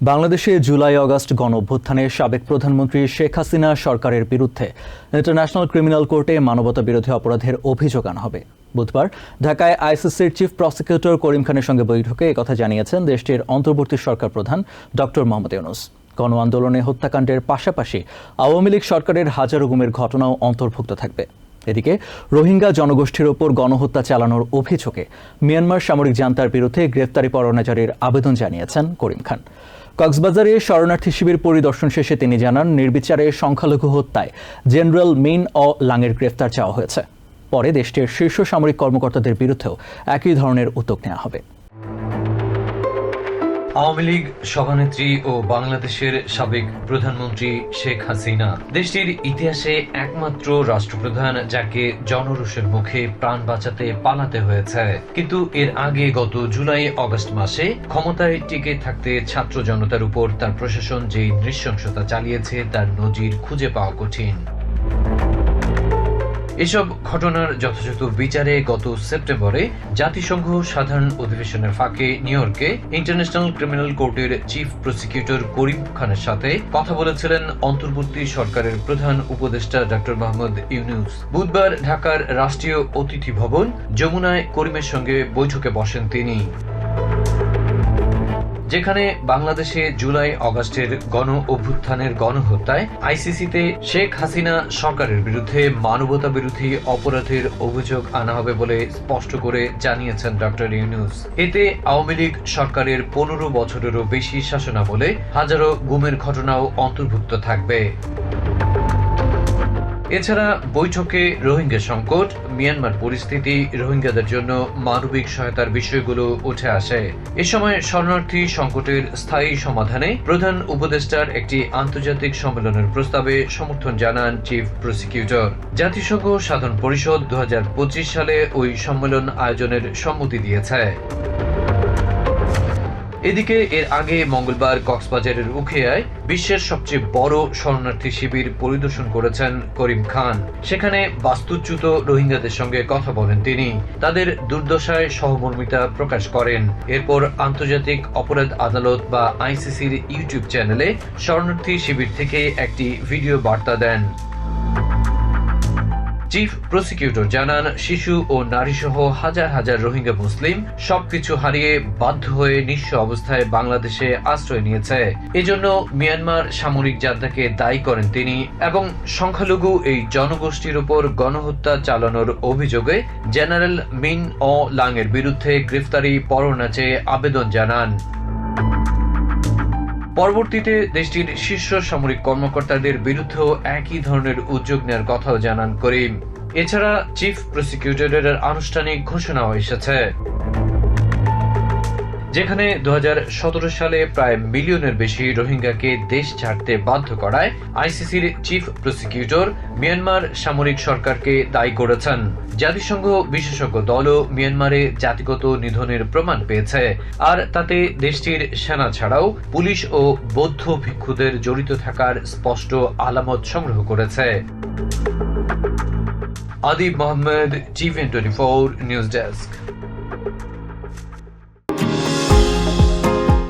বাংলাদেশে July August গণ অভ্যুত্থানে সাবেক প্রধানমন্ত্রী শেখ হাসিনা সরকারের বিরুদ্ধে ইন্টারন্যাশনাল ক্রিমিনাল কোর্টে মানবতা বিরোধী অপরাধের অভিযোগ আনা হবে। বুধবার ঢাকায় আইসিসির চিফ প্রসিকিউটর করিম খানের সঙ্গে বৈঠকে একথা জানিয়েছেন দেশটির অন্তর্বর্তী সরকার প্রধান ডক্টর মোহাম্মদ ইউনুস। গণ আন্দোলনে হত্যাকাণ্ডের পাশাপাশি আওয়ামী লীগ সরকারের হাজারো গুমের ঘটনাও অন্তর্ভুক্ত থাকবে। এদিকে রোহিঙ্গা জনগোষ্ঠীর ওপর গণহত্যা চালানোর অভিযোগে মিয়ানমার সামরিক জান্তার বিরুদ্ধে গ্রেফতারি পরোয়ানা জারির আবেদন জানিয়েছেন করিম খান। কক্সবাজারে শরণার্থী শিবির পরিদর্শন শেষে তিনি জানান, নির্বিচারে সংখ্যালঘু হত্যায় জেনারেল মিন অ লাংয়ের গ্রেফতার চাওয়া হয়েছে। পরে দেশটির শীর্ষ সামরিক কর্মকর্তাদের বিরুদ্ধেও একই ধরনের উদ্যোগ নেওয়া হবে। আওয়ামী লীগ সভানেত্রী ও বাংলাদেশের সাবেক প্রধানমন্ত্রী শেখ হাসিনা। দেশটির ইতিহাসে একমাত্র রাষ্ট্রপ্রধান যাকে জনরোষের মুখে প্রাণ বাঁচাতে পালাতে হয়েছে। কিন্তু এর আগে গত জুলাই, অগস্ট মাসে ক্ষমতায় টিকে থাকতে ছাত্র জনতার উপর তার প্রশাসন যে নৃশংসতা চালিয়েছে, তার নজির খুঁজে পাওয়া কঠিন। এসব ঘটনার যথাযথ বিচারে গত সেপ্টেম্বরে জাতিসংঘ সাধারণ অধিবেশনের ফাঁকে নিউ ইয়র্কে ইন্টারন্যাশনাল ক্রিমিনাল কোর্টের চিফ প্রসিকিউটর করিম খানের সাথে কথা বলেছিলেন অন্তর্বর্তী সরকারের প্রধান উপদেষ্টা ডক্টর মোহাম্মদ ইউনুস। বুধবার ঢাকার রাষ্ট্রীয় অতিথি ভবন যমুনায় করিমের সঙ্গে বৈঠকে বসেন তিনি। যেখানে বাংলাদেশে জুলাই অগাস্টের গণ অভ্যুত্থানের গণহত্যায় আইসিসিতে শেখ হাসিনা সরকারের বিরুদ্ধে মানবতা বিরোধী অপরাধের অভিযোগ আনা হবে বলে স্পষ্ট করে জানিয়েছেন ডক্টর ইউনুস। এতে আওয়ামী লীগ সরকারের পনেরো বছরেরও বেশি শাসনা বলে হাজারো গুমের ঘটনাও অন্তর্ভুক্ত থাকবে। এছাড়া বৈঠকে রোহিঙ্গা সংকট, মিয়ানমার পরিস্থিতি, রোহিঙ্গাদের জন্য মানবিক সহায়তার বিষয়গুলো উঠে আসে। এ সময় শরণার্থী সংকটের স্থায়ী সমাধানে প্রধান উপদেষ্টার একটি আন্তর্জাতিক সম্মেলনের প্রস্তাবে সমর্থন জানান চিফ প্রসিকিউটর। জাতিসংঘ সাধারণ পরিষদ দু হাজার পঁচিশ সালে ওই সম্মেলন আয়োজনের সম্মতি দিয়েছে। এদিকে এর আগে মঙ্গলবার কক্সবাজারের উখিয়ায় বিশ্বের সবচেয়ে বড় শরণার্থী শিবির পরিদর্শন করেছেন করিম খান। সেখানে বাস্তুচ্যুত রোহিঙ্গাদের সঙ্গে কথা বলেন তিনি। তাদের দুর্দশায় সহমর্মিতা প্রকাশ করেন। এরপর আন্তর্জাতিক অপরাধ আদালত বা আইসিসির ইউটিউব চ্যানেলে শরণার্থী শিবির থেকে একটি ভিডিও বার্তা দেন। চিফ প্রসিকিউটর জানান, শিশু ও নারীসহ হাজার হাজার রোহিঙ্গা মুসলিম সবকিছু হারিয়ে বাধ্য হয়ে নিঃস্ব অবস্থায় বাংলাদেশে আশ্রয় নিয়েছে। এজন্য মিয়ানমার সামরিক জান্তাকে দায়ী করেন তিনি এবং সংখ্যালঘু এই জনগোষ্ঠীর উপর গণহত্যা চালানোর অভিযোগে জেনারেল মিন অ লাং এর বিরুদ্ধে গ্রেফতারি পরোয়ানা চেয়ে আবেদন জানান। পরবর্তীতে দেশটির শীর্ষ সামরিক কর্মকর্তাদের বিরুদ্ধেও একই ধরনের উদ্যোগ নেওয়ার কথাও জানান করিম। এছাড়া চিফ প্রসিকিউটরের আনুষ্ঠানিক ঘোষণাও এসেছে। যেখানে দু হাজার সতেরো সালে প্রায় মিলিয়নের বেশি রোহিঙ্গাকে দেশ ছাড়তে বাধ্য করায় আইসিসির চিফ প্রসিকিউটর মিয়ানমার সামরিক সরকারকে দায়ী করেছেন। জাতিসংঘ বিশেষজ্ঞ দলও মিয়ানমারে জাতিগত নিধনের প্রমাণ পেয়েছে। আর তাতে দেশটির সেনা ছাড়াও পুলিশ ও বৌদ্ধ ভিক্ষুদের জড়িত থাকার স্পষ্ট আলামত সংগ্রহ করেছে। Adib Mohammad টিভেন twenty four news desk